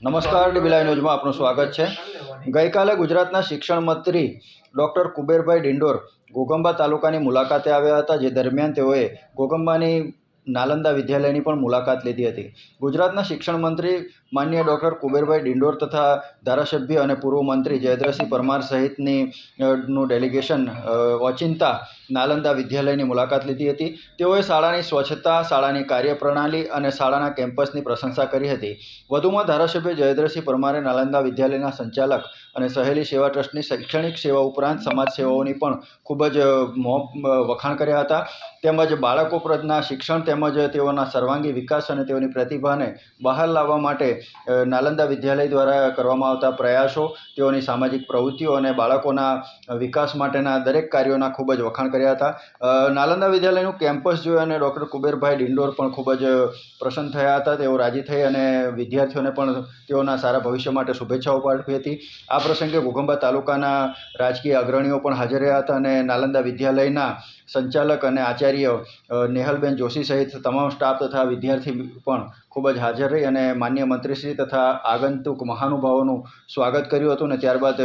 નમસ્કાર ડીબીલાઈ ન્યૂઝમાં આપનું સ્વાગત છે. ગઈકાલે ગુજરાતના શિક્ષણ મંત્રી ડૉક્ટર કુબેરભાઈ ડિંડોર ઘોગંબા તાલુકાની મુલાકાતે આવ્યા હતા, જે દરમિયાન તેઓએ ઘોગંબાની નાલંદા વિદ્યાલયની પણ મુલાકાત લીધી હતી. ગુજરાતના શિક્ષણ મંત્રી માન્ય ડૉક્ટર કુબેરભાઈ ડિંડોર તથા ધારાસભ્ય અને પૂર્વ મંત્રી જયદ્રસિંહ પરમાર સહિતની નું ડેલિગેશન ઓચિંતા નાલંદા વિદ્યાલયની મુલાકાત લીધી હતી. તેઓએ શાળાની સ્વચ્છતા, શાળાની કાર્યપ્રણાલી અને શાળાના કેમ્પસની પ્રશંસા કરી હતી. વધુમાં ધારાસભ્ય જયદ્રસિંહ પરમારે નાલંદા વિદ્યાલયના સંચાલક અને સહેલી સેવા ટ્રસ્ટની શૈક્ષણિક સેવા ઉપરાંત સમાજ સેવાઓની પણ ખૂબ જ વખાણ કર્યા હતા. તેમજ બાળકો પ્રત્યેના શિક્ષણ તેમજ તેઓના સર્વાંગી વિકાસ અને તેઓની પ્રતિભાને બહાર લાવવા માટે નાલંદા વિદ્યાલય દ્વારા કરવામાં આવતા પ્રયાસો, તેઓની સામાજિક પ્રવૃત્તિઓ અને બાળકોના વિકાસ માટેના દરેક કાર્યોના ખૂબ જ વખાણ કર્યા હતા. નાલંદા વિદ્યાલયનું કેમ્પસ જોયું અને ડૉક્ટર કુબેરભાઈ ડિંડોર પણ ખૂબ જ પ્રસન્ન થયા હતા. તેઓ રાજી થઈ અને વિદ્યાર્થીઓને પણ તેઓના સારા ભવિષ્ય માટે શુભેચ્છાઓ પાઠવી હતી. આ પ્રસંગે ઘોઘંબા તાલુકાના રાજકીય અગ્રણીઓ પણ હાજર રહ્યા હતા અને નાલંદા વિદ્યાલયના સંચાલક અને આચાર્ય નેહલબેન જોશી સહિત તમામ સ્ટાફ તથા વિદ્યાર્થી પણ ખૂબ જ હાજર રહી અને માન્ય મંત્રીશ્રી તથા આગંતુક મહાનુભાવોનું સ્વાગત કર્યું હતું અને ત્યારબાદ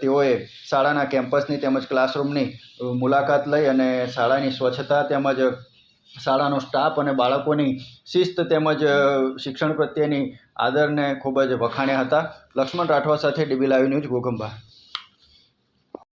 તેઓએ શાળાના કેમ્પસની તેમજ ક્લાસરૂમની મુલાકાત લઈ અને શાળાની સ્વચ્છતા તેમજ શાળાનો સ્ટાફ અને બાળકોની શિસ્ત તેમજ શિક્ષણ પ્રત્યેની આદરને ખૂબ જ વખાણ્યા હતા. લક્ષ્મણ રાઠવા સાથે ડીબી લાઈવ ન્યૂઝ ઘોઘંબા